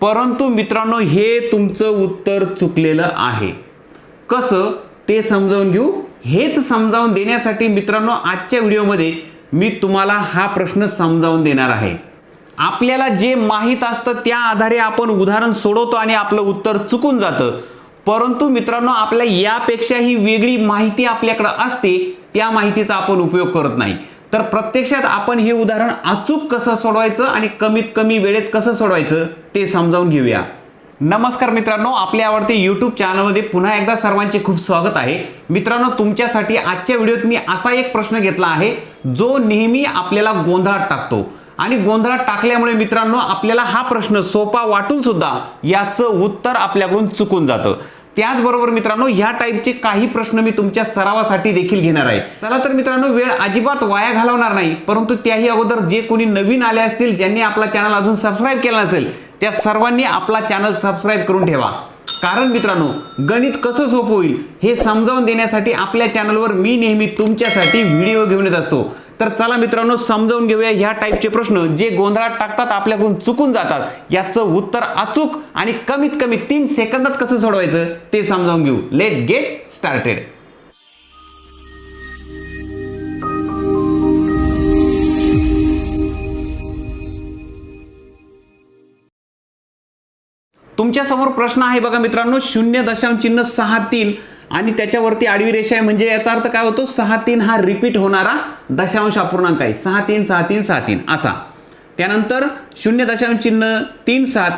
परंतु मित्रांनो हे तुमचं उत्तर चुकलेलं आहे. कसं? ते समजावून घेऊ. हेच समजावून देण्यासाठी मित्रांनो आजच्या व्हिडिओमध्ये मी तुम्हाला हा प्रश्न समजावून देणार आहे. आपल्याला जे माहीत असतं त्या आधारे आपण उदाहरण सोडवतो आणि आपलं उत्तर चुकून जातं. परंतु मित्रांनो आपल्या यापेक्षाही वेगळी माहिती आपल्याकडं असते त्या माहितीचा आपण उपयोग करत नाही. तर प्रत्यक्षात आपण हे उदाहरण अचूक कसं सोडवायचं आणि कमीत कमी वेळेत कसं सोडवायचं ते समजावून घेऊया. नमस्कार मित्रांनो आपल्या आवडते यूट्यूब चॅनलमध्ये पुन्हा एकदा सर्वांचे खूप स्वागत आहे. मित्रांनो तुमच्यासाठी आजच्या व्हिडिओत मी असा एक प्रश्न घेतला आहे जो नेहमी आपल्याला गोंधळात टाकतो. आणि गोंधळात टाकल्यामुळे मित्रांनो आपल्याला हा प्रश्न सोपा वाटून सुद्धा याचं उत्तर आपल्याकडून चुकून जातं. त्याचबरोबर मित्रांनो ह्या टाईपचे काही प्रश्न मी तुमच्या सरावासाठी देखील घेणार आहे. चला तर मित्रांनो वेळ अजिबात वाया घालवणार नाही परंतु त्याही अगोदर जे कोणी नवीन आले असतील ज्यांनी आपला चॅनल अजून सबस्क्राईब केला नसेल त्या सर्वांनी आपला चॅनल सबस्क्राईब करून ठेवा. कारण मित्रांनो गणित कसं सोपं होईल हे समजावून देण्यासाठी आपल्या चॅनलवर मी नेहमी तुमच्यासाठी व्हिडिओ घेऊन येत असतो. तर चला मित्रांनो समजावून घेऊया ह्या टाईपचे प्रश्न. जे गोंधळात टाकतात आपल्याकडून चुकून जातात. याचं उत्तर अचूक आणि कमीत कमी तीन सेकंदात कसं सोडवायचं ते समजावून घेऊ. लेट गेट स्टार्टेड तुमच्यासमोर प्रश्न आहे बघा मित्रांनो शून्य दशांश चिन्ह सहा तीन. आणि त्याच्यावरती आडवी रेषा आहे. म्हणजे याचा अर्थ काय होतो? सहा तीन हा रिपीट होणारा दशांश अपूर्णांक आहे. सहा तीन सहा तीन सहा तीन. असा. त्यानंतर शून्य दशांश चिन्ह तीन सात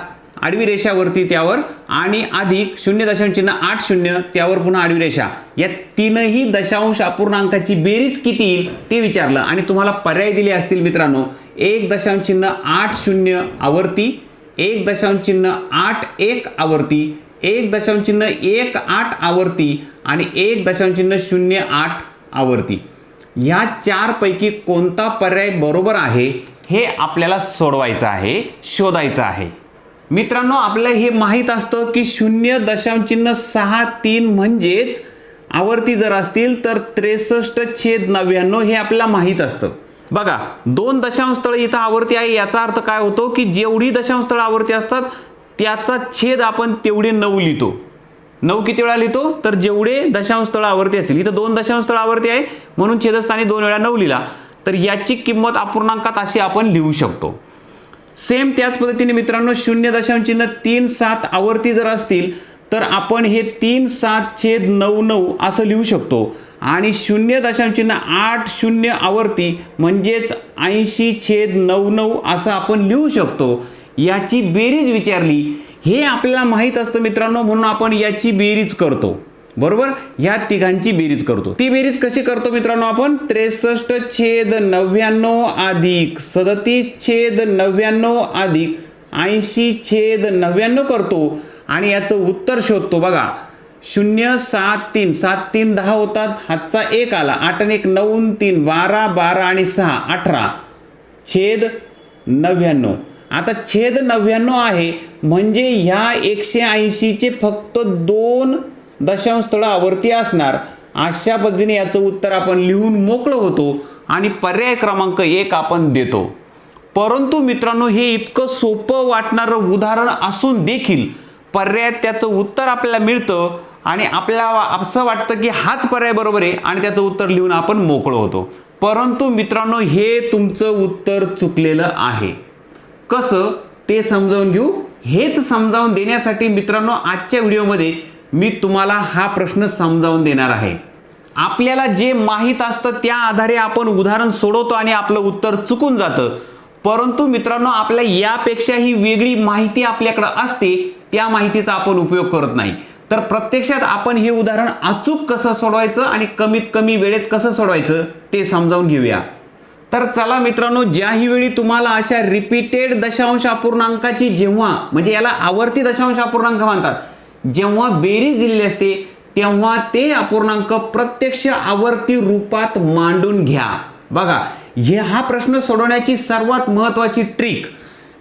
आडवी रेषावरती त्यावर आणि अधिक शून्य दशांश चिन्ह आठ शून्य त्यावर पुन्हा आडवी रेषा. या तीनही दशांश अपूर्णांकाची बेरीज किती येईल? ते विचारलं. आणि तुम्हाला पर्याय दिले असतील मित्रांनो. एक दशांश चिन्ह आठ शून्य आवर्ती. एक दशांश चिन्ह आठ एक आवर्ती. एक दशांश चिन्ह एक आठ आवर्ती आणि एक दशांश चिन्ह शून्य आठ आवर्ती. ह्या चारपैकी कोणता पर्याय बरोबर आहे हे आपल्याला सोडवायचं आहे शोधायचं आहे. मित्रांनो आपल्याला हे माहीत असतं की शून्य दशांश चिन्ह सहा तीन म्हणजेच आवर्ती जर असतील तर त्रेसष्ट छेद नव्याण्णव हे आपल्याला माहीत असतं. बघा दोन दशांश स्थळ इथं आवर्ती आहे याचा अर्थ काय होतो की जेवढी दशांश स्थळ आवर्ती असतात त्याचा छेद आपण तेवढे नऊ लिहितो. नऊ किती वेळा लिहितो? तर जेवढे दशांश स्थळावरती आवर्ती इथं दोन दशांश स्थळावरती आहे म्हणून छेदस्थानी दोन वेळा नऊ लिहिला. तर याची किंमत अपूर्णांकात अशी आपण लिहू शकतो. सेम त्याच पद्धतीने मित्रांनो शून्य दशांश चिन्ह तीन सात आवर्ती जर असतील तर आपण हे तीन सात छेद नऊ नऊ असं लिहू शकतो. आणि शून्य दशांश चिन्ह आठ शून्य आवर्ती म्हणजेच ऐंशी छेद नऊ नऊ असं आपण लिहू शकतो. याची बेरीज विचारली हे आपल्याला माहीत असतं मित्रांनो म्हणून आपण याची बेरीज करतो. बरोबर? ह्या तिघांची बेरीज करतो. ती बेरीज कशी करतो मित्रांनो आपण? त्रेसष्ट छेद नव्याण्णव अधिक सदतीस छेद नव्याण्णव अधिक ऐंशी छेद नव्याण्णव करतो आणि याचं उत्तर शोधतो. बघा शून्य सात तीन. सात तीन दहा होतात. हातचा एक आला. आठ आणि एक नऊ तीन. बारा बारा आणि सहा अठरा. छेद नव्याण्णव. आता छेद नव्याण्णव आहे. म्हणजे ह्या एकशे ऐंशीचे फक्त दोन दशांश स्थळ आवर्ती असणार. अशा पद्धतीने याचं उत्तर आपण लिहून मोकळं होतो आणि पर्याय क्रमांक एक आपण देतो. परंतु मित्रांनो हे इतकं सोपं वाटणारं उदाहरण असून देखील पर्यायात त्याचं उत्तर आपल्याला मिळतं आणि आपल्याला असं वाटतं की हाच पर्याय बरोबर आहे आणि त्याचं उत्तर लिहून आपण मोकळं होतो. परंतु मित्रांनो हे तुमचं उत्तर चुकलेलं आहे. कसं ते समजावून घेऊ? हेच समजावून देण्यासाठी मित्रांनो आजच्या व्हिडिओमध्ये मी तुम्हाला हा प्रश्न समजावून देणार आहे. आपल्याला जे माहीत असतं त्या आधारे आपण उदाहरण सोडवतो आणि आपलं उत्तर चुकून जातं. परंतु मित्रांनो आपल्या यापेक्षाही वेगळी माहिती आपल्याकडं असते त्या माहितीचा आपण उपयोग करत नाही. तर प्रत्यक्षात आपण हे उदाहरण अचूक कसं सोडवायचं आणि कमीत कमी वेळेत कसं सोडवायचं ते समजावून घेऊया. तर चला मित्रांनो ज्याही वेळी तुम्हाला अशा रिपीटेड दशांश अपूर्णांकाची जेव्हा म्हणजे याला आवर्ती दशांश अपूर्णांक म्हणतात जेव्हा बेरीज दिलेली असते तेव्हा ते अपूर्णांक प्रत्यक्ष आवर्ती रूपात मांडून घ्या. बघा हे हा प्रश्न सोडवण्याची सर्वात महत्वाची ट्रिक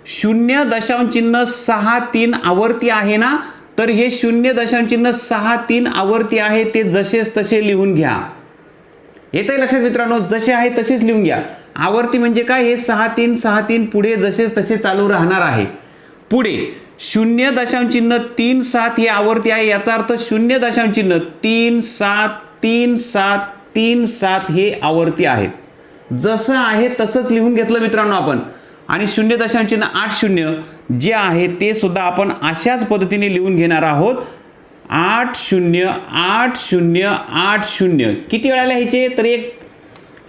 शून्य दशांश चिन्ह सहा तीन आवर्ती आहे ना? तर हे शून्य दशांश चिन्ह सहा तीन आवर्ती आहे ते जसेच तसे लिहून घ्या. येतंय लक्षात मित्रांनो? जसे आहे तसेच लिहून घ्या. आवर्ती म्हणजे काय? हे सहा तीन सहा तीन पुढे जसेच तसे चालू राहणार आहे. पुढे शून्य दशांश चिन्ह तीन सात ही आवर्ती आहे. याचा अर्थ शून्य दशांश चिन्ह तीन सात तीन सात तीन सात हे आवर्ती आहेत जसं आहे तसंच लिहून घेतलं मित्रांनो आपण. आणि शून्य दशांश चिन्ह आठ शून्य जे आहे ते सुद्धा आपण अशाच पद्धतीने लिहून घेणार आहोत. आठ शून्य आठ शून्य आठ शून्य. किती वेळा लिहायचे? तर एक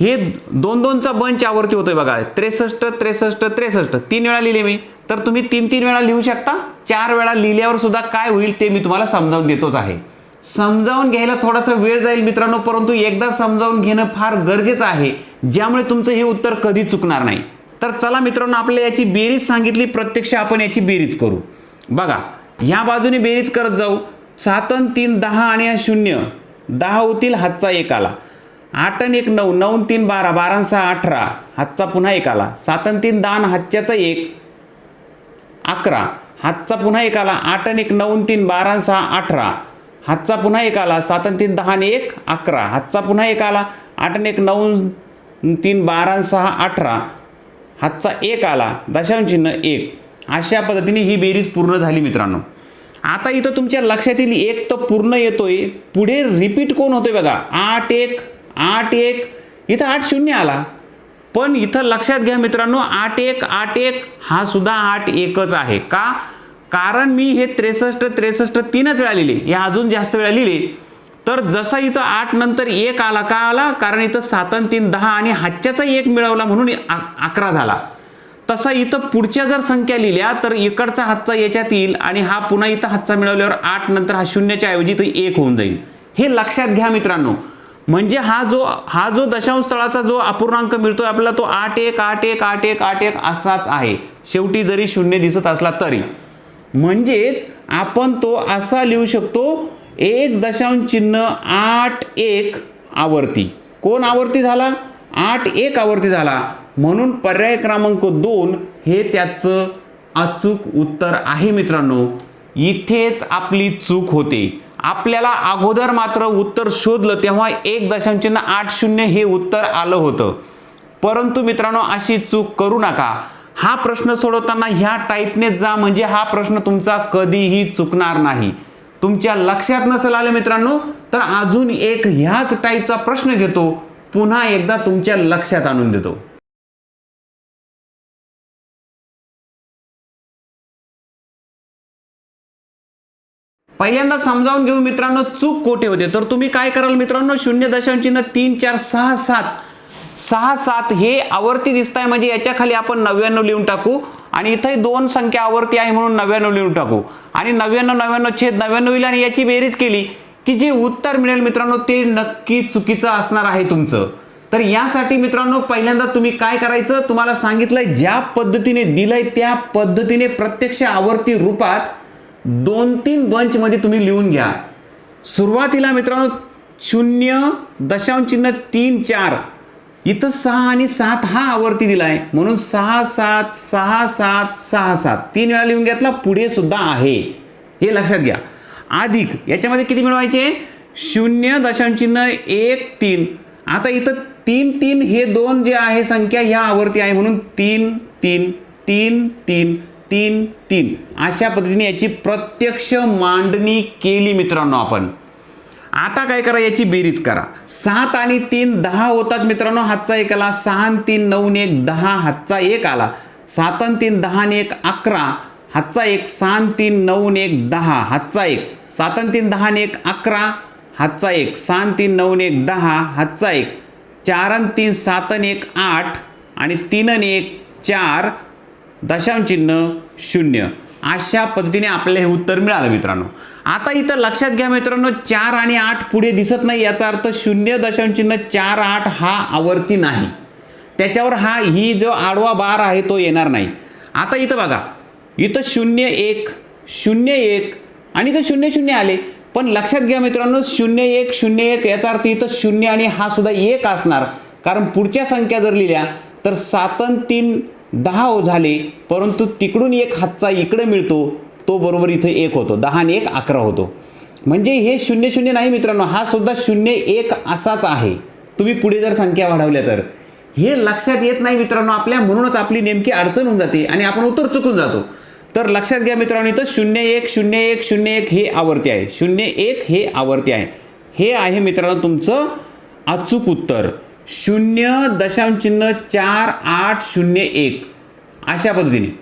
हे दोन दोनचा बंच आवर्ती होतोय बघा. त्रेसष्ट त्रेसष्ट त्रेसष्ट. तीन वेळा लिहिले मी. तर तुम्ही तीन तीन वेळा लिहू शकता. चार वेळा लिहिल्यावर सुद्धा काय होईल ते मी तुम्हाला समजावून देतोच आहे. समजावून घ्यायला थोडासा वेळ जाईल मित्रांनो परंतु एकदा समजावून घेणं फार गरजेचं आहे. ज्यामुळे तुमचं हे उत्तर कधी चुकणार नाही. तर चला मित्रांनो आपल्याला याची बेरीज सांगितली. प्रत्यक्ष आपण याची बेरीज करू. बघा ह्या बाजूने बेरीज करत जाऊ. सात अन तीन दहा आणि हा शून्य. दहा होतील हातचा एक आला. आठ आणि एक नऊ नऊ तीन बारा बारा सहा अठरा. हातचा पुन्हा एक आला. सात आणि तीन दहा हातच्याचा एक. अकरा. हातचा पुन्हा एक आला. आठ आणि एक नऊ तीन बारा सहा अठरा. हातचा पुन्हा एक आला. सात आणि तीन दहा आणि एक अकरा. हातचा पुन्हा एक आला. आठ आणि एक नऊ तीन बारा सहा अठरा. हातचा एक आला. दशांश चिन्ह एक. अशा पद्धतीने ही बेरीज पूर्ण झाली मित्रांनो. आता इथं तुमच्या लक्षात येईल एक तर पूर्ण येतोय. पुढे रिपीट कोण होतोय बघा? आठ एक आठ एक. इथं आठ शून्य आला. पण इथं लक्षात घ्या मित्रांनो आठ एक आठ एक हा सुद्धा आठ एकच आहे. का? कारण मी हे त्रेसष्ट त्रेसष्ट तीनच वेळा लिहिले. हे अजून जास्त वेळा लिहिले. तर जसा इथं आठ नंतर एक आला का आला? कारण इथं सात आणि तीन दहा आणि हातच्याचा एक मिळवला म्हणून आ- अकरा झाला. तसा इथं पुढच्या जर संख्या लिहिल्या तर इकडचा हातचा याच्यात येईल आणि हा पुन्हा इथं हातचा मिळवल्यावर आठ नंतर हा शून्याच्या ऐवजी इथं एक होऊन जाईल. हे लक्षात घ्या मित्रांनो. म्हणजे हा जो हा जो दशांश स्थळाचा जो अपूर्णांक मिळतोय आपल्याला तो आठ एक आठ एक आठ एक आठ एक असाच आहे. शेवटी जरी शून्य दिसत असला तरी. म्हणजेच आपण तो असा लिहू शकतो एक दशांश चिन्ह आठ एक आवर्ती. कोण आवर्ती झाला? आठ एक आवर्ती झाला. म्हणून पर्याय क्रमांक दोन हे त्याचं अचूक उत्तर आहे मित्रांनो. इथेच आपली चूक होते. आपल्याला अगोदर मात्र उत्तर शोधलं तेव्हा एक दशांचिन्ह आठ शून्य हे उत्तर आलं होतं. परंतु मित्रांनो अशी चूक करू नका. हा प्रश्न सोडवताना ह्या टाईपने जा म्हणजे हा प्रश्न तुमचा कधीही चुकणार नाही. तुमच्या लक्षात नसेल आलं मित्रांनो तर अजून एक ह्याच टाईपचा प्रश्न घेतो. पुन्हा एकदा तुमच्या लक्षात आणून देतो. पहिल्यांदा समजावून घेऊ मित्रांनो चूक कोठे होते? तर तुम्ही काय कराल मित्रांनो शून्य दशांश चिन्ह तीन चार सहा सात. सहा सात हे आवर्ती दिसत आहे म्हणजे याच्या खाली आपण नव्याण्णव लिहून टाकू. आणि इथे दोन संख्या आवर्ती आहे म्हणून नव्याण्णव लिहून टाकू. आणि नव्याण्णव नव्याण्णव छेद नव्याण्णव येईल आणि याची बेरीज केली की जे उत्तर मिळेल मित्रांनो ते नक्की चुकीचं असणार आहे तुमचं. तर यासाठी मित्रांनो पहिल्यांदा तुम्ही काय करायचं? तुम्हाला सांगितलंय ज्या पद्धतीने दिलंय त्या पद्धतीने प्रत्यक्ष आवर्ती रूपात दोन तीन बंचमध्ये तुम्ही लिहून घ्या. सुरुवातीला मित्रांनो शून्य दशांश चिन्ह तीन चार. इथं सहा आणि सात हा आवर्ती दिला आहे म्हणून सहा सात सहा सात सहा सात. तीन वेळा लिहून घेतला पुढे सुद्धा आहे. हे लक्षात घ्या. अधिक याच्यामध्ये किती मिळवायचे? शून्य दशांश चिन्ह एक तीन. आता इथं तीन तीन हे दोन जे आहे संख्या ह्या आवर्ती आहे. म्हणून तीन तीन तीन तीन तीन तीन. अशा पद्धतीने याची प्रत्यक्ष मांडणी केली मित्रांनो आपण. आता काय करा याची बेरीज करा. सात आणि तीन दहा होतात मित्रांनो. हातचा एक आला सहा आणि तीन नऊ एक दहा. हातचा एक आला. सात आणि तीन दहा आणि एक अकरा. हातचा एक सहा आणि तीन नऊ एक दहा. हातचा एक. सात आणि तीन दहा आणि एक अकरा. हातचा एक सहा आणि तीन नऊ एक दहा. हातचा एक. चार आणि तीन सात आणि एक आठ. आणि तीन आणि एक चार. दशांश चिन्ह शून्य. अशा पद्धतीने आपल्याला हे उत्तर मिळालं मित्रांनो. आता इथं लक्षात घ्या मित्रांनो चार आणि आठ पुढे दिसत नाही याचा अर्थ शून्य दशांश चिन्ह चार आठ हा आवर्ती नाही. त्याच्यावर हा ही जो आडवा बार आहे तो येणार नाही. आता इथं बघा इथं शून्य एक शून्य एक आणि इथं शून्य शून्य आले. पण लक्षात घ्या मित्रांनो शून्य एक शून्य एक याचा अर्थ इथं शून्य आणि हा सुद्धा एक असणार. कारण पुढच्या संख्या जर लिहिल्या तर सातन तीन दहा हो झाले परंतु तिकडून एक हातचा इकडे मिळतो तो बरोबर इथं एक होतो दहा आणि एक अकरा होतो. म्हणजे हे शून्य शून्य नाही मित्रांनो हा सुद्धा शून्य एक असाच आहे. तुम्ही पुढे जर संख्या वाढवल्या तर. हे लक्षात येत नाही मित्रांनो आपल्या म्हणूनच आपली नेमकी अडचण होऊन जाते आणि आपण उत्तर चुकून जातो. तर लक्षात घ्या मित्रांनो इथं शून्य एक शून्य एक शून्य एक हे आवर्ती आहे. शून्य एक हे आवर्ती आहे. हे आहे मित्रांनो तुमचं अचूक उत्तर. शून्य दशांश चिन्ह चार आठ शून्य एक. अशा पद्धतीने.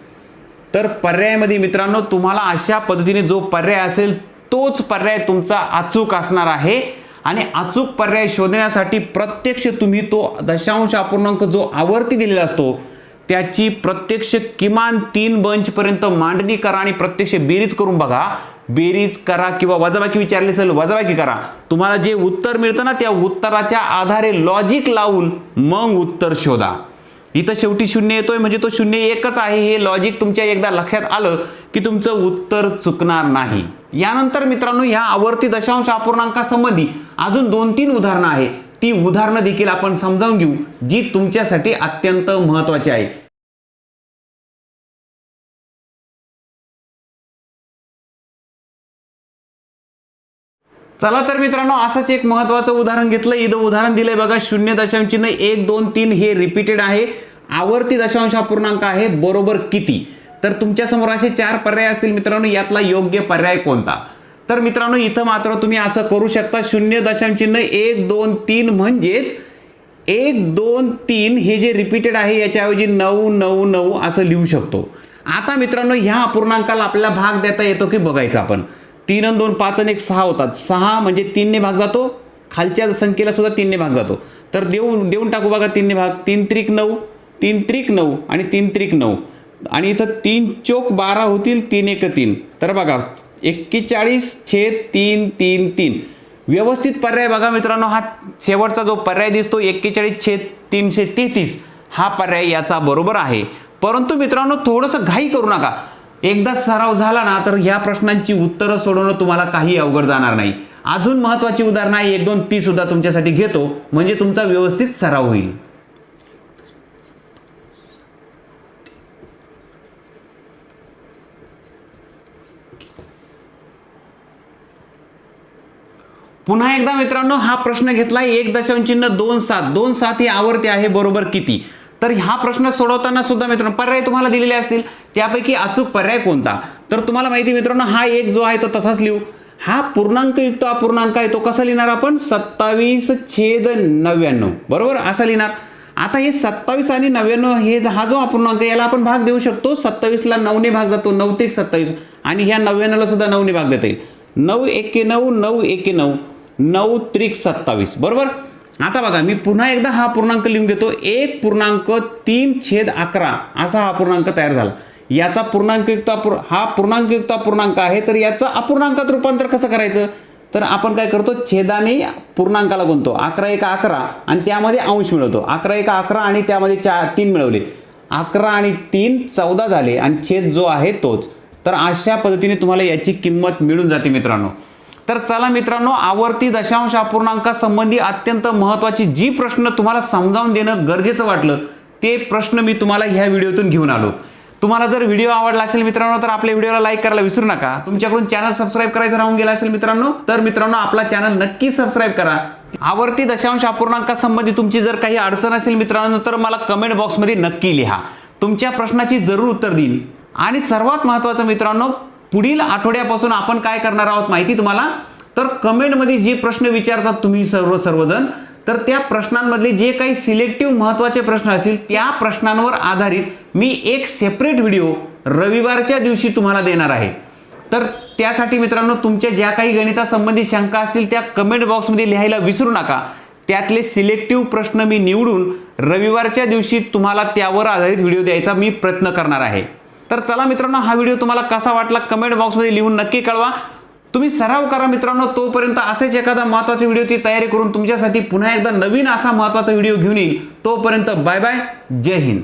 तर पर्यायामध्ये मित्रांनो तुम्हाला अशा पद्धतीने जो पर्याय असेल तोच पर्याय तुमचा अचूक असणार आहे. आणि अचूक पर्याय शोधण्यासाठी प्रत्यक्ष तुम्ही तो दशांश अपूर्णांक जो आवर्ती दिलेला असतो त्याची प्रत्यक्ष किमान तीन बंचपर्यंत मांडणी करा आणि प्रत्यक्ष बेरीज करून बघा. बेरीज करा किंवा वजाबाकी विचारली असेल वजाबाकी करा. तुम्हाला जे उत्तर मिळतं ना त्या उत्तराच्या आधारे लॉजिक लावून मग उत्तर शोधा. इथं शेवटी शून्य येतोय म्हणजे तो शून्य एकच आहे. हे लॉजिक तुमच्या एकदा लक्षात आलं की तुमचं उत्तर चुकणार नाही. यानंतर मित्रांनो ह्या आवर्ती दशांश अपूर्णांकासंबंधी अजून दोन तीन उदाहरणं आहे ती उदाहरणं देखील आपण समजावून घेऊ जी तुमच्यासाठी अत्यंत महत्वाची आहे. चला तर मित्रांनो असंच एक महत्वाचं उदाहरण घेतलं. इथं उदाहरण दिलंय बघा शून्य दशांश चिन्ह एक दोन तीन हे रिपीटेड आहे. आवर्ती दशांश अपूर्णांक आहे बरोबर किती? तर तुमच्यासमोर असे चार पर्याय असतील मित्रांनो यातला योग्य पर्याय कोणता? तर मित्रांनो इथं मात्र तुम्ही असं करू शकता शून्य दशांश चिन्ह एक दोन तीन म्हणजेच एक दोन तीन हे जे रिपीटेड आहे याच्याऐवजी नऊ नऊ नऊ असं लिहू शकतो. आता मित्रांनो ह्या अपूर्णांकाला आपल्याला भाग देता येतो की बघायचं आपण? तीन आणि दोन पाच आणि एक सहा होतात. सहा म्हणजे तीनने भाग जातो. खालच्या संख्येला सुद्धा तीनने भाग जातो. तर देऊ देऊन टाकू बघा तीनने भाग. तीन त्रिक नऊ तीन त्रिक नऊ आणि तीन त्रिक नऊ. आणि इथं तीन चोक बारा होतील तीन एक तीन. तर बघा एक्केचाळीस छेद तीन तीन तीन. व्यवस्थित पर्याय बघा मित्रांनो हा शेवटचा जो पर्याय दिसतो एक्केचाळीस छेद तीनशे तेहतीस हा पर्याय याचा बरोबर आहे. परंतु मित्रांनो थोडंसं घाई करू नका. एकदा सराव झाला ना तर ह्या प्रश्नांची उत्तरं सोडवणं तुम्हाला काही अवघड जाणार नाही. अजून महत्वाची उदाहरणं आहे एक दोन ती सुद्धा तुमच्यासाठी घेतो. म्हणजे तुमचा व्यवस्थित सराव होईल. पुन्हा एकदा मित्रांनो हा प्रश्न घेतलाय. एक दशांश चिन्ह दोन सात. दोन सात ही आवर्ती आहे बरोबर किती? तर हा प्रश्न सोडवताना सुद्धा मित्रांनो पर्याय तुम्हाला दिलेले असतील. त्यापैकी अचूक पर्याय कोणता? तर तुम्हाला माहिती आहे मित्रांनो हा एक जो आहे तो तसाच लिहू. हा पूर्णांकयुक्त अपूर्णांक आहे तो कसा लिहिणार आपण? सत्तावीस छेद नव्याण्णव. बरोबर? असा लिहिणार. आता हे सत्तावीस आणि नव्याण्णव हे हा जो अपूर्णांक याला आपण भाग देऊ शकतो. सत्तावीसला नऊने भाग जातो नऊ ते सत्तावीस. आणि ह्या नव्याण्णवला सुद्धा नऊने भाग देता येईल. नऊ एके नऊ नऊ एके नऊ नऊ त्रिक सत्तावीस. बरोबर? आता बघा मी पुन्हा एकदा हा पूर्णांक लिहून घेतो. एक पूर्णांक तीन छेद अकरा असा हा पूर्णांक तयार झाला. याचा पूर्णांकयुक्त अपूर हा पूर्णांकयुक्त अपूर्णांक आहे तर याचं अपूर्णांकात रूपांतर कसं करायचं? तर आपण काय करतो? छेदाने पूर्णांकाला गुणतो अकरा एका अकरा आणि त्यामध्ये अंश मिळवतो. अकरा एका अकरा आणि त्यामध्ये चार तीन मिळवले. अकरा आणि तीन चौदा झाले आणि छेद जो आहे तोच. तर अशा पद्धतीने तुम्हाला याची किंमत मिळून जाते मित्रांनो. तर चला मित्रांनो आवर्ती दशांश अपूर्णांकासंबंधी अत्यंत महत्त्वाची जी प्रश्न तुम्हाला समजावून देणं गरजेचं वाटलं ते प्रश्न मी तुम्हाला ह्या व्हिडिओतून घेऊन आलो. तुम्हाला जर व्हिडिओ आवडला असेल मित्रांनो तर आपल्या व्हिडिओला लाईक करायला विसरू नका. तुमच्याकडून चॅनल सबस्क्राईब करायचं राहून गेला असेल मित्रांनो तर मित्रांनो आपला चॅनल नक्की सबस्क्राईब करा. आवर्ती दशांश अपूर्णांकासंबंधी तुमची जर काही अडचण असेल मित्रांनो तर मला कमेंट बॉक्समध्ये नक्की लिहा. तुमच्या प्रश्नाची जरूर उत्तर देईन. आणि सर्वात महत्त्वाचं मित्रांनो पुढील आठवड्यापासून आपण काय करणार आहोत माहिती तुम्हाला? तर कमेंटमध्ये जे प्रश्न विचारतात तुम्ही सर्व सर्वजण तर त्या प्रश्नांमधले जे काही सिलेक्टिव्ह महत्त्वाचे प्रश्न असतील त्या प्रश्नांवर आधारित मी एक सेपरेट व्हिडिओ रविवारच्या दिवशी तुम्हाला देणार आहे. तर त्यासाठी मित्रांनो तुमच्या ज्या काही गणितासंबंधी शंका असतील त्या कमेंट बॉक्समध्ये लिहायला विसरू नका. त्यातले सिलेक्टिव्ह प्रश्न मी निवडून रविवारच्या दिवशी तुम्हाला त्यावर आधारित व्हिडिओ द्यायचा मी प्रयत्न करणार आहे. तर चला मित्रांनो हा व्हिडिओ तुम्हाला कसा वाटला कमेंट बॉक्समध्ये लिहून नक्की कळवा. तुम्ही सराव करा मित्रांनो तोपर्यंत असेच एखादा महत्त्वाचा व्हिडिओची तयारी करून तुमच्यासाठी पुन्हा एकदा नवीन असा महत्त्वाचा व्हिडिओ घेऊन येईल. तोपर्यंत बाय बाय जय हिंद.